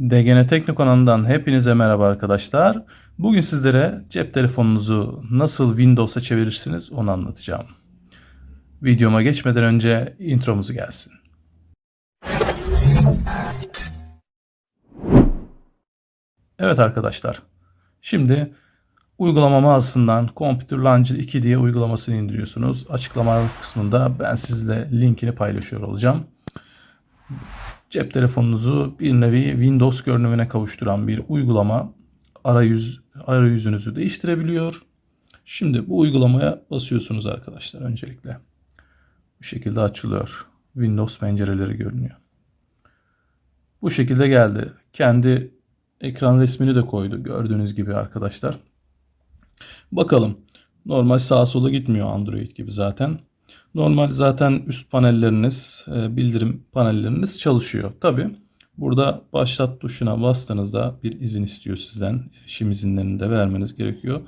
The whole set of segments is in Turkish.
DGN Teknokona'ndan hepinize merhaba arkadaşlar. Bugün sizlere cep telefonunuzu nasıl Windows'a çevirirsiniz onu anlatacağım. Videoma geçmeden önce intromuzu gelsin. Evet arkadaşlar. Şimdi uygulama mağazasından Computer Launcher 2 diye uygulamasını indiriyorsunuz. Açıklama kısmında ben sizle linkini paylaşıyor olacağım cep telefonunuzu bir nevi Windows görünümüne kavuşturan bir uygulama arayüz arayüzünüzü değiştirebiliyor. Şimdi bu uygulamaya basıyorsunuz arkadaşlar öncelikle. Bu şekilde açılıyor. Windows pencereleri görünüyor. Bu şekilde geldi. Kendi ekran resmini de koydu gördüğünüz gibi arkadaşlar. Bakalım. Normal sağa sola gitmiyor Android gibi zaten. Normal zaten üst panelleriniz, e, bildirim panelleriniz çalışıyor. Tabi burada başlat tuşuna bastığınızda bir izin istiyor sizden. Erişim izinlerini de vermeniz gerekiyor.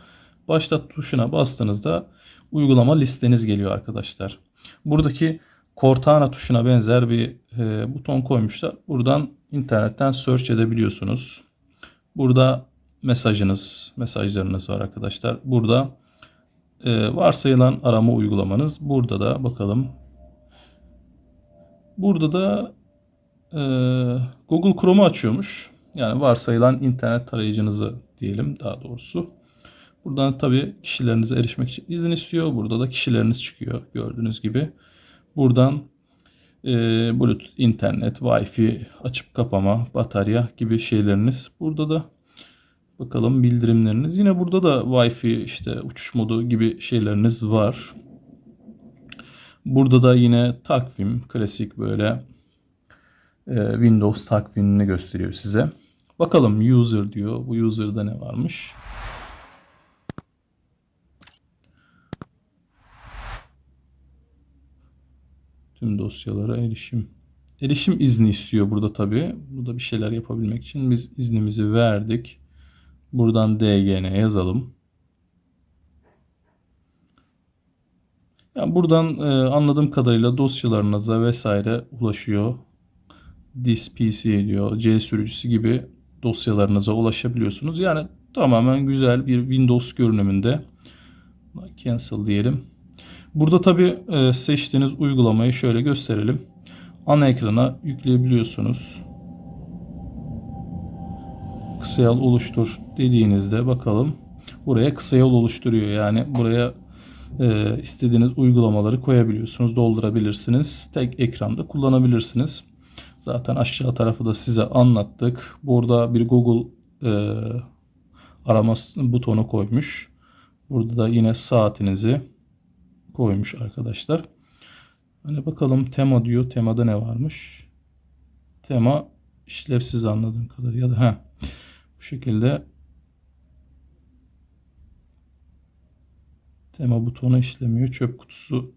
Başlat tuşuna bastığınızda uygulama listeniz geliyor arkadaşlar. Buradaki Cortana tuşuna benzer bir e, buton koymuşlar. Buradan internetten search edebiliyorsunuz. Burada mesajınız, mesajlarınız var arkadaşlar. Burada e, varsayılan arama uygulamanız. Burada da bakalım. Burada da e, Google Chrome'u açıyormuş. Yani varsayılan internet tarayıcınızı diyelim daha doğrusu. Buradan tabii kişilerinize erişmek için izin istiyor. Burada da kişileriniz çıkıyor gördüğünüz gibi. Buradan e, Bluetooth, internet, Wi-Fi açıp kapama, batarya gibi şeyleriniz. Burada da Bakalım bildirimleriniz. Yine burada da Wi-Fi işte uçuş modu gibi şeyleriniz var. Burada da yine takvim klasik böyle e, Windows takvimini gösteriyor size. Bakalım user diyor. Bu user'da ne varmış? Tüm dosyalara erişim. Erişim izni istiyor burada tabii. Burada bir şeyler yapabilmek için biz iznimizi verdik. Buradan dgn yazalım. Yani buradan e, anladığım kadarıyla dosyalarınıza vesaire ulaşıyor. This PC diyor, C sürücüsü gibi dosyalarınıza ulaşabiliyorsunuz. Yani tamamen güzel bir Windows görünümünde. Cancel diyelim. Burada tabi e, seçtiğiniz uygulamayı şöyle gösterelim. Ana ekrana yükleyebiliyorsunuz kısa yol oluştur dediğinizde bakalım buraya kısa yol oluşturuyor. Yani buraya e, istediğiniz uygulamaları koyabiliyorsunuz, doldurabilirsiniz. Tek ekranda kullanabilirsiniz. Zaten aşağı tarafı da size anlattık. Burada bir Google e, arama butonu koymuş. Burada da yine saatinizi koymuş arkadaşlar. Hani bakalım tema diyor. Temada ne varmış? Tema işlevsiz anladığım kadarıyla. Ha. Şekilde tema butonu işlemiyor. Çöp kutusu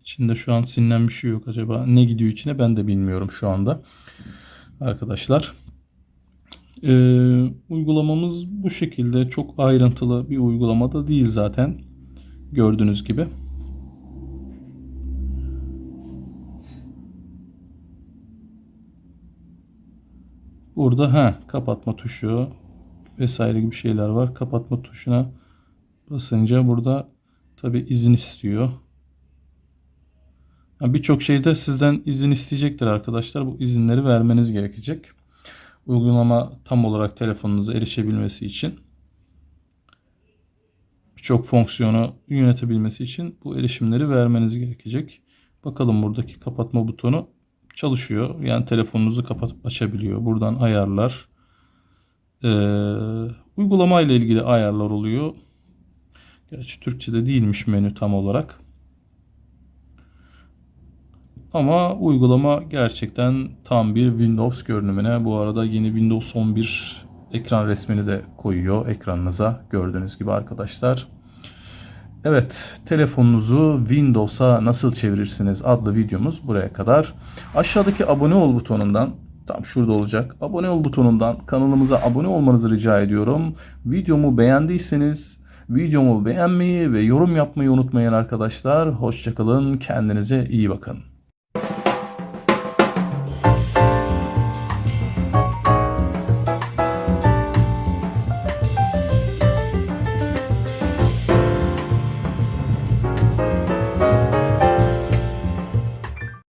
içinde şu an silinen bir şey yok. Acaba ne gidiyor içine ben de bilmiyorum şu anda. Arkadaşlar. Ee, uygulamamız bu şekilde çok ayrıntılı bir uygulamada değil zaten. Gördüğünüz gibi. Burada ha kapatma tuşu vesaire gibi şeyler var. Kapatma tuşuna basınca burada tabi izin istiyor. Yani Birçok şeyde sizden izin isteyecektir arkadaşlar. Bu izinleri vermeniz gerekecek. Uygulama tam olarak telefonunuza erişebilmesi için birçok fonksiyonu yönetebilmesi için bu erişimleri vermeniz gerekecek. Bakalım buradaki kapatma butonu çalışıyor. Yani telefonunuzu kapatıp açabiliyor. Buradan ayarlar. Ee, uygulama ile ilgili ayarlar oluyor. Gerçi Türkçe'de değilmiş menü tam olarak. Ama uygulama gerçekten tam bir Windows görünümüne. Bu arada yeni Windows 11 ekran resmini de koyuyor ekranınıza gördüğünüz gibi arkadaşlar. Evet, telefonunuzu Windows'a nasıl çevirirsiniz adlı videomuz buraya kadar. Aşağıdaki abone ol butonundan, tam şurada olacak, abone ol butonundan kanalımıza abone olmanızı rica ediyorum. Videomu beğendiyseniz videomu beğenmeyi ve yorum yapmayı unutmayın arkadaşlar. Hoşçakalın, kendinize iyi bakın.